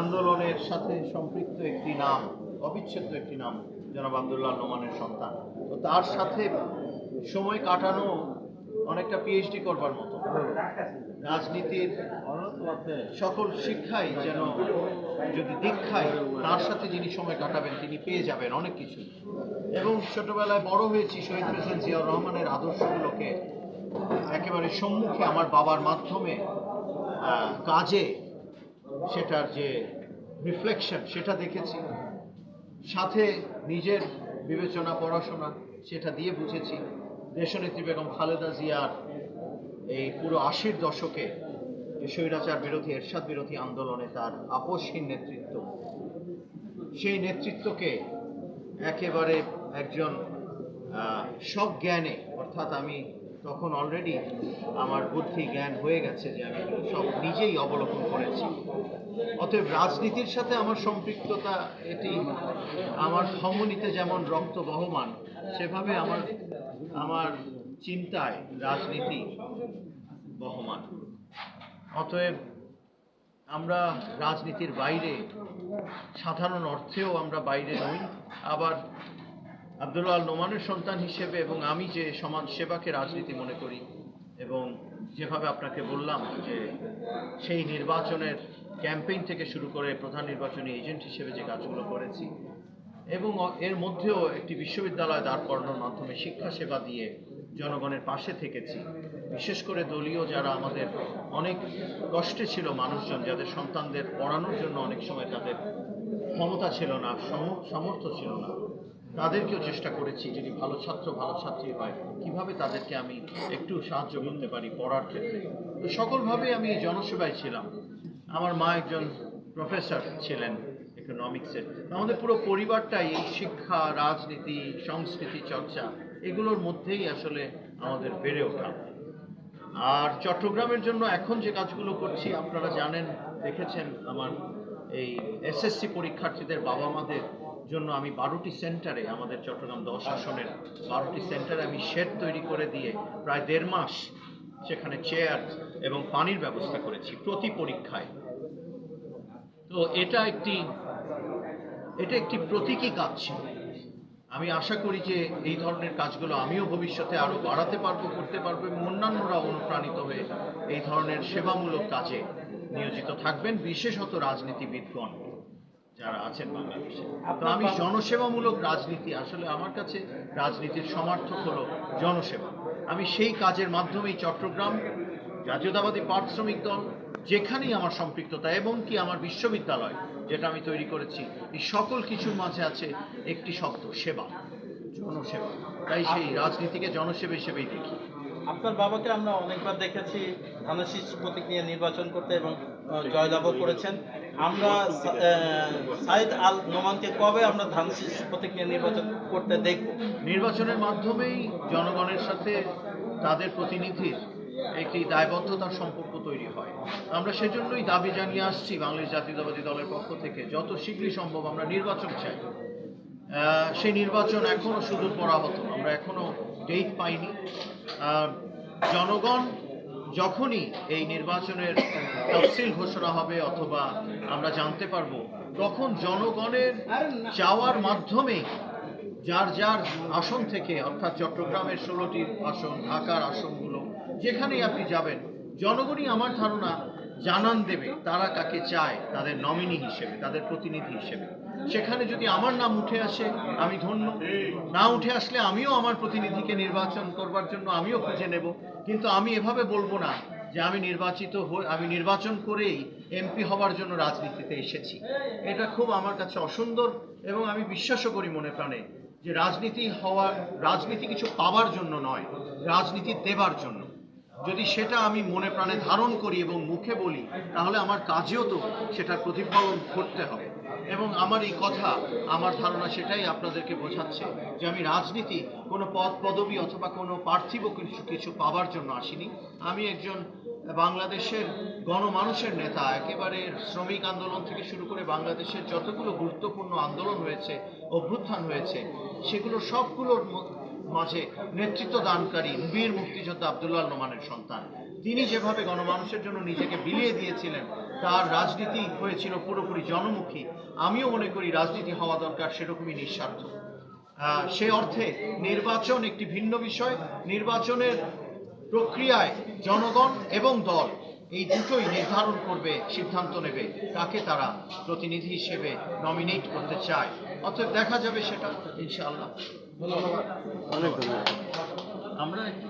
আন্দোলনের সাথে সম্পৃক্ত একটি নাম, অবিচ্ছেদ্য একটি নাম, জনাব আবদুল্লাহ নোমানের সন্তান। তো তার সাথে সময় কাটানো অনেকটা পিএইচডি করবার মতো। রাজনীতির সকল শিক্ষাই যেন যদি দীক্ষায় তার সাথে যিনি সময় কাটাবেন, তিনি পেয়ে যাবেন অনেক কিছু। এবং ছোটবেলায় বড় হয়েছি শহীদ প্রেসিডেন্ট জিয়াউর রহমানের আদর্শগুলোকে একেবারে সম্মুখে আমার বাবার মাধ্যমে কাজে সেটার যে রিফ্লেকশন সেটা দেখেছি। সাথে নিজের বিবেচনা পড়াশোনা সেটা দিয়ে বুঝেছি। দেশনেত্রী বেগম খালেদা জিয়ার এই পুরো আশির দশকে যে স্বৈরাচার বিরোধী এরশাদ বিরোধী আন্দোলনে তার আপসহীন নেতৃত্ব। সেই নেতৃত্বকে একেবারে একজন আহ, সজ্ঞানে অর্থাৎ আমি তখন অলরেডি আমার বুদ্ধি, জ্ঞান হয়ে গেছে যে আমি সব নিজেই অবলোকন করেছি। অতএব রাজনীতির সাথে আমার সম্পৃক্ততা এটি, আমার ধমনীতে যেমন রক্ত বহমান, সেভাবে আমার আমার চিন্তায় রাজনীতি বহমান। অতএব আমরা রাজনীতির বাইরে, সাধারণ অর্থেও আমরা বাইরে নই, আবার আব্দুল্লাহ নোমানের সন্তান হিসেবে এবং আমি যে সমাজ সেবাকে রাজনীতি মনে করি এবং যেভাবে আপনাকে বললাম যে সেই নির্বাচনের ক্যাম্পেইন থেকে শুরু করে প্রধান নির্বাচনী এজেন্ট হিসেবে যে কাজগুলো করেছি এবং এর মধ্যেও একটি বিশ্ববিদ্যালয় দাঁড় করানোর মাধ্যমে শিক্ষা সেবা দিয়ে জনগণের পাশে থেকেছি। বিশেষ করে দলীয় যারা আমাদের অনেক কষ্টে ছিল মানুষজন, যাদের সন্তানদের পড়ানোর জন্য অনেক সময় তাদের ক্ষমতা ছিল না, সম- সামর্থ্য ছিল না তাদেরকেও চেষ্টা করেছি যদি ভালো ছাত্র, ভালো ছাত্রী হয়, কীভাবে তাদেরকে আমি একটু সাহায্য করতে পারি পড়ার ক্ষেত্রে? তো সকলভাবে আমি জনসেবায় ছিলাম। আমার মা একজন প্রফেসর ছিলেন ইকোনমিক্সের আমাদের পুরো পরিবারটাই এই শিক্ষা, রাজনীতি, সংস্কৃতি, চর্চা, এগুলোর মধ্যেই আসলে আমাদের বেড়ে ওঠা। আর চট্টগ্রামের জন্য এখন যে কাজগুলো করছি, আপনারা জানেন, দেখেছেন, আমার এই এসএসসি পরীক্ষার্থীদের বাবা মাদের জন্য আমি বারোটি সেন্টারে আমাদের চট্টগ্রাম দশ আসনের বারোটি সেন্টারে আমি শেড তৈরি করে দিয়ে প্রায় দেড় মাস সেখানে চেয়ার এবং পানির ব্যবস্থা করেছি প্রতি পরীক্ষায়। তো এটা একটি এটা একটি প্রতীকী কাজ ছিল। আমি আশা করি যে এই ধরনের কাজগুলো আমিও ভবিষ্যতে আরও বাড়াতে পারব, করতে পারব এবং অন্যান্যরা অনুপ্রাণিত হয়ে এই ধরনের সেবামূলক কাজে নিয়োজিত থাকবেন, বিশেষত রাজনীতিবিদগণ। যারা আছেন বাংলাদেশে। তো আমি জনসেবামূলক রাজনীতি আসলে আমার কাছে রাজনীতির সমার্থক হলো জনসেবা। আমি সেই কাজের মাধ্যমেই চট্টগ্রাম জাতীয়তাবাদী পাট শ্রমিক দল যেখানেই আমার সম্পৃক্ততা এবং কি আমার বিশ্ববিদ্যালয় যেটা আমি তৈরি করেছি এই সকল কিছুর মাঝে আছে একটি শব্দ সেবা। জনসেবা। তাই সেই রাজনীতিকে জনসেবা হিসেবেই দেখি। আপনার বাবাকে আমরা অনেকবার দেখেছি ধানাশিস প্রতীক নিয়ে নির্বাচন করতে এবং আহ, জয়লাভও করেছেন। আমরা সাইদ আল নোমানকে কবে আমরা ধানাশিস প্রতীক নিয়ে নির্বাচন করতে দেখব? নির্বাচনের মাধ্যমেই জনগণের সাথে তাদের প্রতিনিধির একটি দায়বদ্ধতার সম্পর্ক তৈরি হয়। আমরা সেজন্যই দাবি জানিয়ে আসছি বাংলাদেশ জাতীয়তাবাদী দলের পক্ষ থেকে যত শীঘ্রই সম্ভব আমরা নির্বাচন চাই। সেই নির্বাচন এখনও সুদূর পরাহত আমরা এখনও ডেট পাইনি। জনগণ যখনই এই নির্বাচনের তফসিল ঘোষণা হবে অথবা আমরা জানতে পারব, তখন জনগণের চাওয়ার মাধ্যমে যার যার আসন থেকে, অর্থাৎ চট্টগ্রামের ষোলোটি আসন, ঢাকার আসনগুলো, যেখানেই আপনি যাবেন, জনগণই আমার ধারণা জানান দেবে, তারা কাকে চায়, তাদের নমিনি হিসেবে, তাদের প্রতিনিধি হিসেবে। সেখানে যদি আমার নাম উঠে আসে, আমি ধন্য। না উঠে আসলে আমিও আমার প্রতিনিধিকে নির্বাচন করবার জন্য আমিও খুঁজে নেব। কিন্তু আমি এভাবে বলব না যে আমি নির্বাচিত হয়ে, আমি নির্বাচন করেই এমপি হওয়ার জন্য রাজনীতিতে এসেছি। এটা খুব আমার কাছে অসুন্দর এবং আমি বিশ্বাসও করি মনে প্রাণে যে রাজনীতি হওয়ার রাজনীতি কিছু পাওয়ার জন্য নয়, রাজনীতি দেবার জন্য। যদি সেটা আমি মনে প্রাণে ধারণ করি এবং মুখে বলি, তাহলে আমার কাজেও তো সেটার প্রতিফলন করতে হবে। এবং আমার এই কথা, আমার ধারণা সেটাই আপনাদেরকে বোঝাচ্ছে যে আমি রাজনীতি, কোনো পদ পদবি অথবা কোনো পার্থিব কিছু কিছু পাওয়ার জন্য আসিনি। আমি একজন বাংলাদেশের গণমানুষের নেতা, একেবারে শ্রমিক আন্দোলন থেকে শুরু করে বাংলাদেশের যতগুলো গুরুত্বপূর্ণ আন্দোলন হয়েছে, অভ্যুত্থান হয়েছে, সেগুলো সবগুলোর মাঝে নেতৃত্ব দানকারী বীর মুক্তিযোদ্ধা আবদুল্লাহ নোমানের সন্তান। তিনি যেভাবে গণমানুষের জন্য নিজেকে বিলিয়ে দিয়েছিলেন, তার রাজনীতি হয়েছিল পুরোপুরি জনমুখী। আমিও মনে করি রাজনীতি হওয়া দরকার সেরকমই নিঃস্বার্থ। সে অর্থে নির্বাচন একটি ভিন্ন বিষয়। নির্বাচনের প্রক্রিয়ায় জনগণ এবং দল এই দুটোই নির্ধারণ করবে, সিদ্ধান্ত নেবে। কাকে তারা প্রতিনিধি হিসেবে নমিনেট করতে চায়। অতএব দেখা যাবে সেটা, ইনশাআল্লাহ। অনেক ধন্যবাদ। আমরা একটু